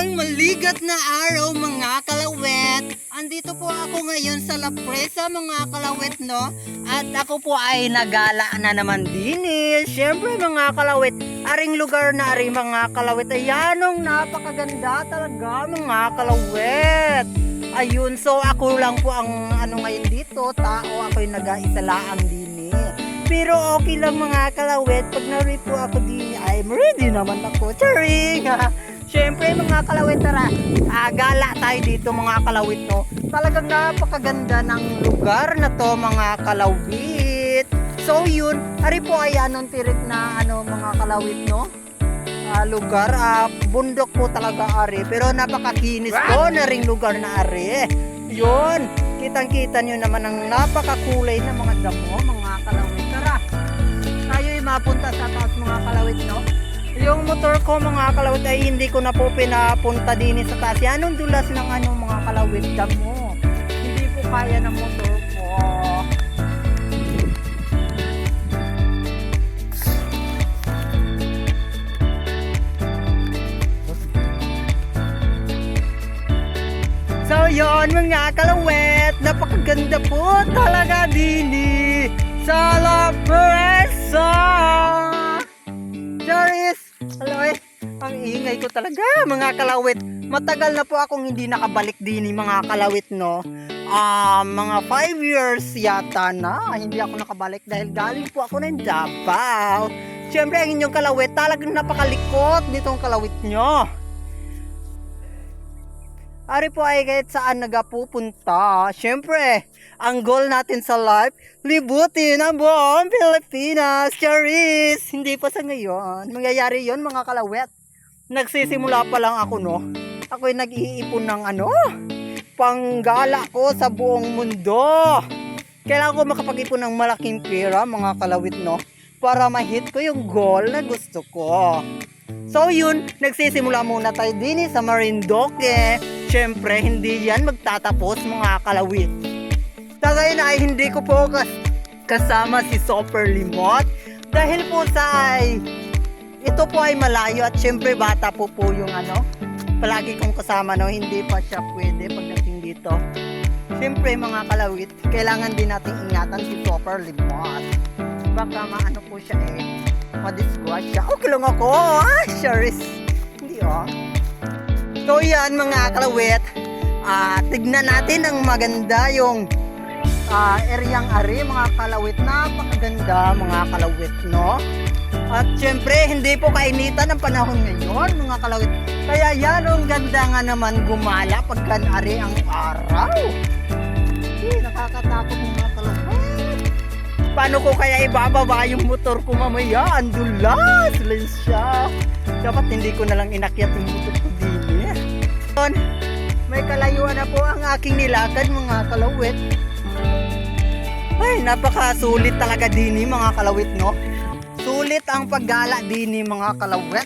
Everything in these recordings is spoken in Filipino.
Isang maligat na araw mga kalawet. Andito po ako ngayon sa La Presa mga kalawet no. At ako po ay nagala na naman din eh. Siyempre mga kalawet, aring lugar na aring mga kalawet. Ayanong napakaganda talaga mga kalawet. Ayun, so ako lang po ang ano ngayon dito, tao ako'y nag-aisa laang din eh. Pero okay lang mga kalawet, pag na-read po ako din, I'm ready naman ako. Charing! Siyempre mga kalawit tara, ah, gala tayo dito mga kalawit no. Talagang napakaganda ng lugar na to mga kalawit. So yun, ari po ay anong tirik na ano mga kalawit no. Ah, lugar, ah, bundok po talaga ari. Pero napakakinis po na ring lugar na ari. Yun, kitang-kita nyo naman ang napakakulay na mga damo mga kalawit. Tara, tayo'y mapunta sa taas mga kalawit no. Yung motor ko mga kalawit ay hindi ko na po pinapunta din sa taas. Yan dulas ng ano mga kalawit damo. Hindi po kaya ng motor ko. So yon mga kalawet, napakaganda po talaga dini sa La Presa. Charis! Hello eh. Ang ingay ko talaga mga kalawit. Matagal na po akong hindi nakabalik din mga kalawit no. Ah, mga 5 years yata na hindi ako nakabalik dahil galing po ako ng Davao. Siyempre ang inyong kalawit talagang napakalikot nitong kalawit nyo. Ari po ay kahit saan nagapupunta. Siyempre, ang goal natin sa life, libutin ang buong Pilipinas. Charis! Hindi pa sa ngayon. Mangyayari yon mga kalawet. Nagsisimula pa lang ako, no? Ako'y nag-iipon ng ano? Panggala ko sa buong mundo. Kailangan ko makapag-ipon ng malaking pera, mga kalawit, no? Para ma-hit ko yung goal na gusto ko. So yun, nagsisimula muna tayo din sa Marindoque. Siyempre, hindi yan magtatapos mga kalawit. Sa ngayon ay hindi ko po kas- kasama si Super Limot. Dahil po sa ay, ito po ay malayo at siyempre bata po po yung ano. Palagi kong kasama no, hindi pa siya pwede pagdating dito. Siyempre mga kalawit, kailangan din natin ingatan si Super Limot. Baka maano po siya eh, ma-disgrace siya. Okay lang ako, ah, Charis. Hindi oh. So yan mga kalawit, ah, tignan natin ang maganda yung ah, eryang ari mga kalawit. Napakaganda mga kalawit, no? At syempre, hindi po kainitan ang panahon ngayon mga kalawit. Kaya yan ang ganda nga naman gumala pagkan ari ang araw. Eh, nakakatakot mga kalawit. Paano ko kaya ibababa yung motor ko mamaya? Ang dulas lang siya. Dapat hindi ko na lang inakyat yung motor. Yun, May kalayuan na po ang aking nilakad mga kalawit. Ay, napakasulit talaga din eh, mga kalawit, no? Sulit ang paggala din eh, mga kalawit.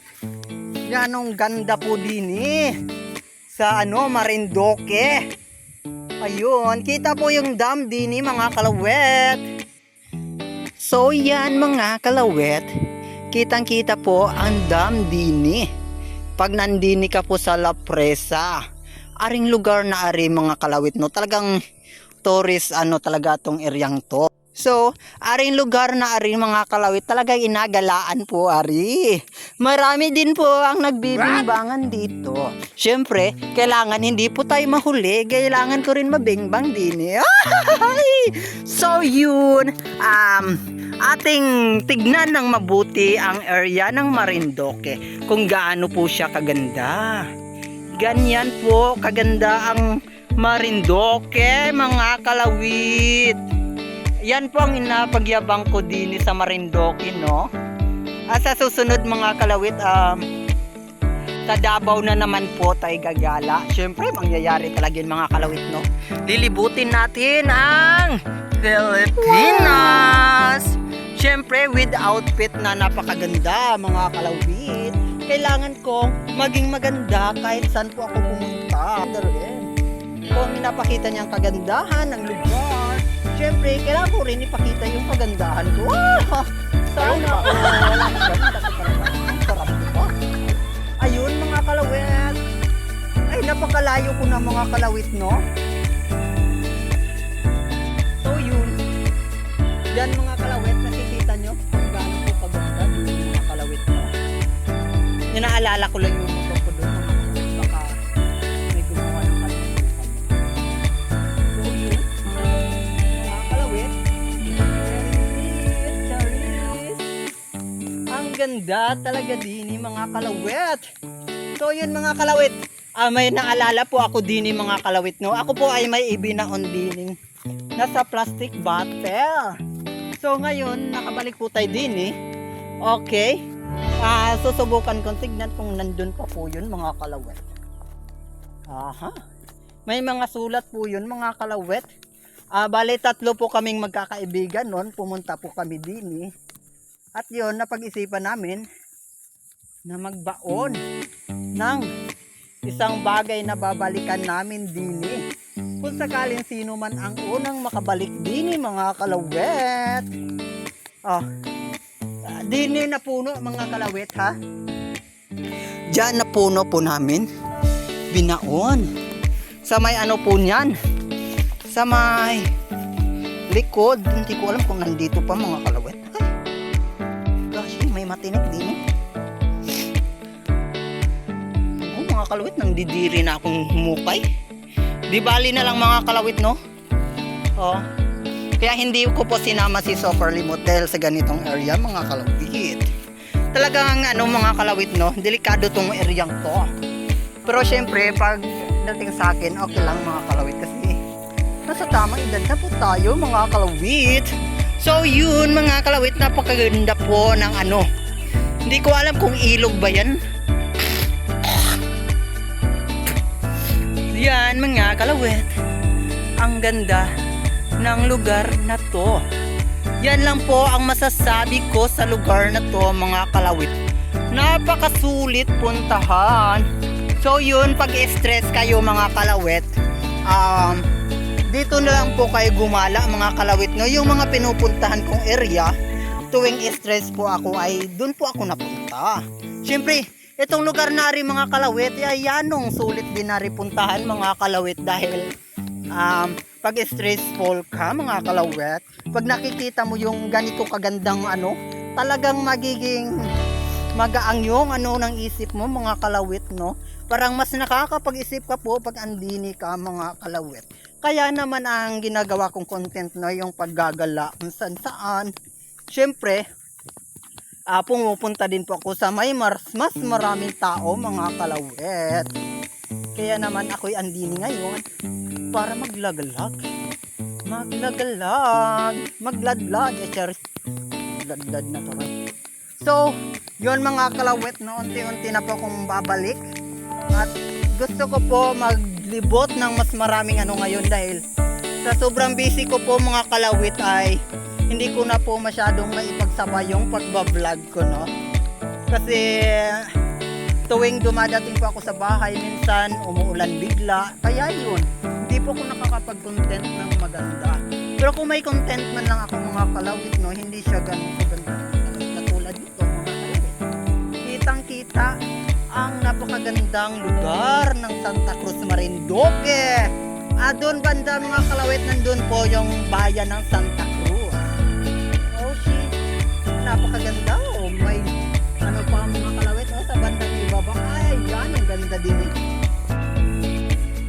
Yan ang ganda po din eh. Sa ano, Marindoque. Ayun, kita po yung dam din mga kalawit. So yan mga kalawet, kitang-kita po ang dam dini. Pag nandini ka po sa La Presa, aring lugar na ari mga kalawit no, talagang tourist ano talaga tong eryang to. So, aring lugar na ari mga kalawit talagang inagalaan po ari. Marami din po ang nagbibingbangan dito. Siyempre, kailangan hindi po tayo mahuli, kailangan ko rin mabingbang din eh. so yun, um, ating tignan ng mabuti ang area ng Marindoque kung gaano po siya kaganda. Ganyan po kaganda ang Marindoque mga kalawit. Yan po ang inapagyabang ko din sa Marindoque no. At sa susunod mga kalawit um, sa Davao na naman po tayo gagala. Siyempre, mangyayari talaga yun mga kalawit, no? Lilibutin natin ang Pilipinas! Siyempre, with outfit na napakaganda, mga kalawit. Kailangan kong maging maganda kahit saan po ako pumunta. Kung napakita niya ang kagandahan ng lugar, siyempre, kailangan ko rin ipakita yung kagandahan ko. Sana all! Ang ganda ko talaga. Ang sarap diba? Ayun mga kalawet. napakalayo ko na mga kalawit, no? So yun, yan mga kalawit, Inaalala ko lang yung motor ko doon, baka may gumawa ng kalimutan. So yun, mga. Ang ganda talaga din mga kalawit. So yun mga kalawit. Ah, may naalala po ako din mga kalawit no. Ako po ay may ibinaon din nasa plastic bottle. So ngayon nakabalik po tayo din eh. Okay. Ah, susubukan kong tignan kung nandun pa po yun mga kalawit. Aha. May mga sulat po yun mga kalawit. Ah, bali tatlo po kaming magkakaibigan noon. Pumunta po kami din eh. At yun, napag-isipan namin na magbaon ng isang bagay na babalikan namin dini. Kung sakaling sino man ang unang makabalik dini mga kalawet. Ah, dini na puno mga kalawet ha. Diyan na puno po namin. Binaon. Sa may ano po niyan. Sa may likod. Hindi ko alam kung nandito pa mga kalawet. Ay, gosh, may matinik din eh. Oh, mga kalawit, nang didiri na akong humukay. Di bali na lang mga kalawit, no? Oh. Kaya hindi ko po sinama si Soferly Motel sa ganitong area, mga kalawit. Talagang ano mga kalawit, no? Delikado tong area to. Pero syempre, pag dating sa akin, okay lang mga kalawit kasi nasa tamang edad na po tayo mga kalawit. So yun mga kalawit, napakaganda po ng ano. Hindi ko alam kung ilog ba yan. Yan mga kalawit. Ang ganda ng lugar na to. Yan lang po ang masasabi ko sa lugar na to mga kalawit. Napakasulit puntahan. So yun, pag stress kayo mga kalawit, um, dito na lang po kayo gumala mga kalawit. No? Yung mga pinupuntahan kong area, tuwing stress po ako ay doon po ako napunta. Siyempre, itong lugar na rin mga kalawit, ay yanong sulit din na puntahan mga kalawit dahil um, pag stressful ka mga kalawit, pag nakikita mo yung ganito kagandang ano, talagang magiging magaang yung ano ng isip mo mga kalawit no. Parang mas nakakapag-isip ka po pag andini ka mga kalawit. Kaya naman ang ginagawa kong content no yung paggagala kung saan saan. Siyempre, ah, pumupunta din po ako sa may mas, mas maraming tao mga kalawit. Kaya naman ako'y andini ngayon para maglagalag. Maglagalag. Magladlad. Eh, charis. Magladlad na to. So, yun mga kalawit, no, unti-unti na po akong babalik. At gusto ko po maglibot ng mas maraming ano ngayon dahil sa sobrang busy ko po mga kalawit ay hindi ko na po masyadong maipagsabay yung pagbablog ko, no. Kasi tuwing dumadating po ako sa bahay, minsan umuulan bigla. Kaya yun, hindi po ako nakakapag-content ng maganda. Pero kung may content man lang ako mga kalawit, no, hindi siya ganun kaganda. Katulad dito mga kalawit. Kitang kita ang napakagandang lugar ng Santa Cruz Marinduque. Ah, doon banda mga kalawit, nandun po yung bayan ng Santa Cruz. Oh shit, napakaganda ibaba. Ay, yan, ang ganda din eh.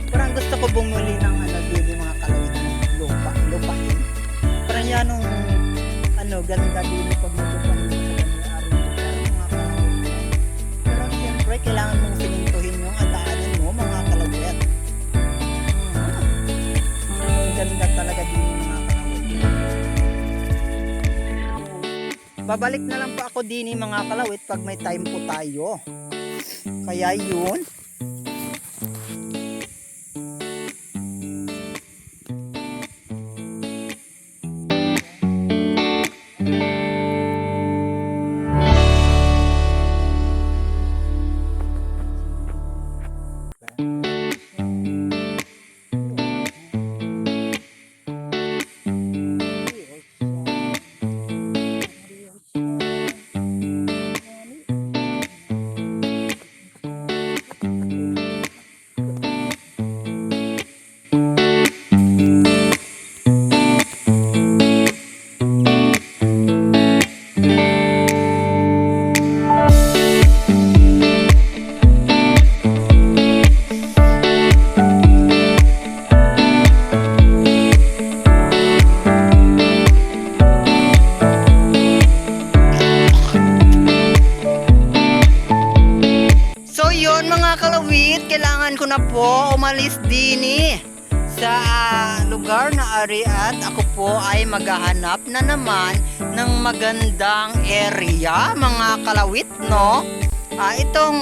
Parang gusto ko bumuli ng ano yung mga kalawit ng lupa, lupain. Parang yan ang ano, ganda din pag maglupain mo sa ganyan mga kalawit. Pero siyempre, kailangan mong sinintuhin yung adaanan mo, mga kalawit. Hmm. Ang ganda talaga din mga kalawit. Babalik na lang po ako din mga kalawit pag may time po tayo. Kaya yun. Lugar na ari at ako po ay maghahanap na naman ng magandang area mga kalawit no? Ah, itong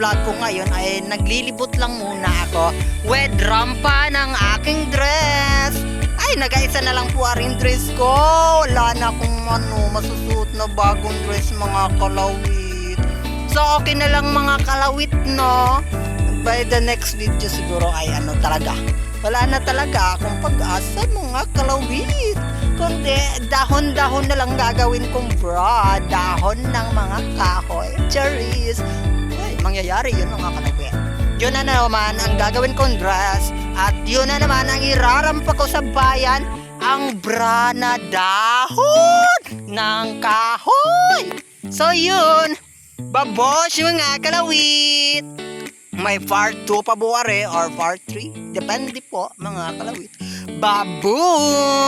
vlog ko ngayon ay naglilibot lang muna ako. With rampa ng aking dress. Ay nag-aisa na lang po aring dress ko. Wala na akong ano masusuot na bagong dress mga kalawit. So okay na lang mga kalawit no? By the next video siguro ay ano talaga wala na talaga akong pag-asa mga kalawit. Kundi dahon-dahon na lang gagawin kong bra. Dahon ng mga kahoy. Cherries. Ay, mangyayari yun mga kalawit. Yun na naman ang gagawin kong dress. At yun na naman ang irarampa ko sa bayan. Ang bra na dahon ng kahoy. So yun. Babos mga kalawit may part 2 pa buwari or part 3. Depende po mga kalawit. Babush!